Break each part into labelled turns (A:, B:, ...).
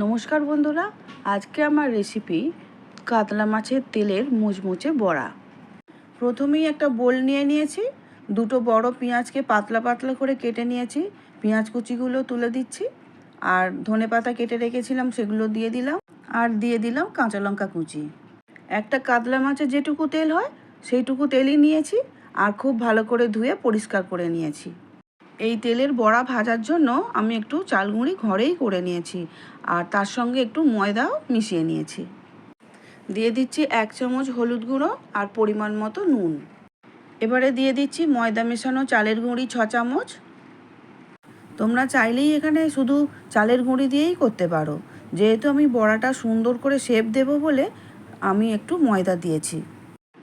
A: নমস্কার বন্ধুরা, আজকে আমার রেসিপি কাতলা মাছের তেলের মুচমুচে বড়া। প্রথমেই একটা বোল নিয়ে নিয়েছি, দুটো বড় পেঁয়াজকে পাতলা পাতলা করে কেটে নিয়েছি, পেঁয়াজ কুচিগুলো তুলে দিচ্ছি, আর ধনে পাতা কেটে রেখেছিলাম সেগুলো দিয়ে দিলাম, আর দিয়ে দিলাম কাঁচা লঙ্কা কুচি। একটা কাতলা মাছের যেটুকু তেল হয়, সেইটুকু তেলই নিয়েছি, আর খুব ভালো করে ধুয়ে পরিষ্কার করে নিয়েছি। এই তেলের বড়া ভাজার জন্য আমি একটু চালগুঁড়ি ঘরেই করে নিয়েছি আর তার সঙ্গে একটু ময়দাও মিশিয়ে নিয়েছি। দিয়ে দিচ্ছি এক চামচ হলুদ গুঁড়ো আর পরিমাণ মতো নুন। এবারে দিয়ে দিচ্ছি ময়দা মেশানো চালের গুঁড়ি ছ চামচ। তোমরা চাইলেই এখানে শুধু চালের গুঁড়ি দিয়েই করতে পারো। যেহেতু আমি বড়াটা সুন্দর করে শেপ দেব বলে আমি একটু ময়দা দিয়েছি।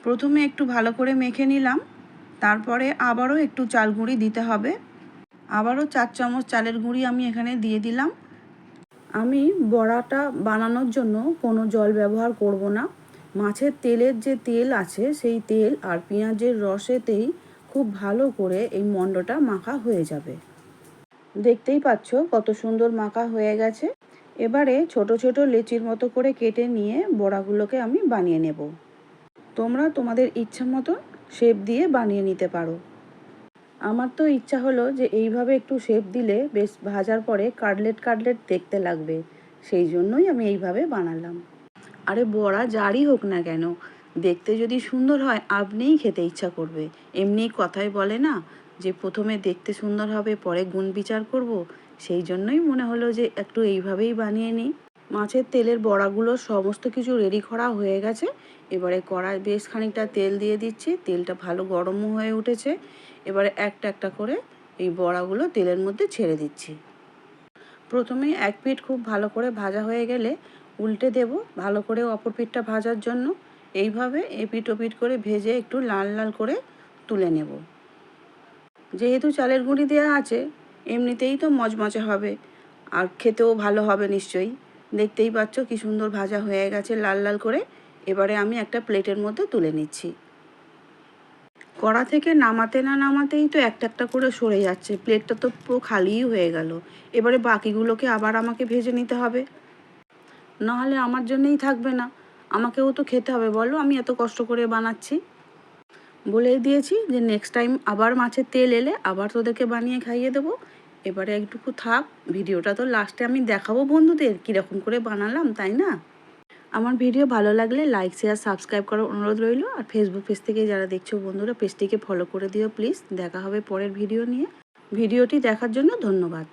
A: প্রথমে একটু ভালো করে মেখে নিলাম। তারপরে আবারও একটু চাল গুঁড়ি দিতে হবে। আবারও চার চামচ চালের গুঁড়ি আমি এখানে দিয়ে দিলাম। আমি বড়াটা বানানোর জন্য কোনো জল ব্যবহার করব না। মাছের তেলের যে তেল আছে, সেই তেল আর পেঁয়াজের রসেতেই খুব ভালো করে এই মণ্ডটা মাখা হয়ে যাবে। দেখতেই পাচ্ছ কত সুন্দর মাখা হয়ে গেছে। এবারে ছোট ছোট লেচির মতো করে কেটে নিয়ে বড়াগুলোকে আমি বানিয়ে নেব। তোমরা তোমাদের ইচ্ছা মতো শেপ দিয়ে বানিয়ে নিতে পারো। আমার তো ইচ্ছা হলো যে এইভাবে একটু শেপ দিলে বেশ ভাজার পরে কাটলেট কাটলেট দেখতে লাগবে। সেই জন্যই আমি এইভাবে বানালাম। আরে বড়া যারই হোক না কেন, দেখতে যদি সুন্দর হয় আপনিই খেতে ইচ্ছা করবে। এমনি কথায় বলে না যে প্রথমে দেখতে সুন্দর হবে, পরে গুণ বিচার করব। সেই জন্যই মনে হলো যে একটু এইভাবেই বানিয়ে নিই। মাছের তেলের বড়াগুলো সমস্ত কিছু রেডি করা হয়ে গেছে। এবারে কড়ায় বেশ খানিকটা তেল দিয়ে দিচ্ছি। তেলটা ভালো গরমও হয়ে উঠেছে। এবারে একটা একটা করে এই বড়াগুলো তেলের মধ্যে ছেড়ে দিচ্ছি। প্রথমে এক পিঠ খুব ভালো করে ভাজা হয়ে গেলে উল্টে দেব ভালো করে অপর পিঠটা ভাজার জন্য। এইভাবে এপিট ওপিট করে ভেজে একটু লাল লাল করে তুলে নেব। যেহেতু চালের গুঁড়ি দেওয়া আছে, এমনিতেই তো মচমচে হবে। আর খেতেও ভালো হবে নিশ্চয়ই। দেখতেই পাচ্ছ কি সুন্দর ভাজা হয়ে গেছে লাল লাল করে। এবারে আমি একটা প্লেটের মধ্যে তুলে নিচ্ছি। কড়া থেকে নামাতে না নামাতেই তো একটা একটা করে সরে যাচ্ছে। প্লেটটা তো পুরো খালিই হয়ে গেল। এবারে বাকিগুলোকে আবার আমাকে ভেজে নিতে হবে। নাহলে আমার জন্যই থাকবে না। আমাকেও তো খেতে হবে, বলো। আমি এত কষ্ট করে বানাচ্ছি। বলে দিয়েছি যে নেক্সট টাইম আবার মাছের তেল এলে আবার তোদেরকে বানিয়ে খাইয়ে দেবো। এবারে একটুকু থাক, ভিডিওটা তো লাস্টে আমি দেখাবো বন্ধুদের কীরকম করে বানালাম, তাই না? আমার ভিডিও ভালো লাগলে লাইক শেয়ার সাবস্ক্রাইব করার অনুরোধ রইল। আর ফেসবুক পেজ থেকে যারা দেখছ বন্ধুরা পেজটিকে ফলো করে দিও প্লিজ দেখা হবে পরের ভিডিও নিয়ে। ভিডিওটি দেখার জন্য ধন্যবাদ।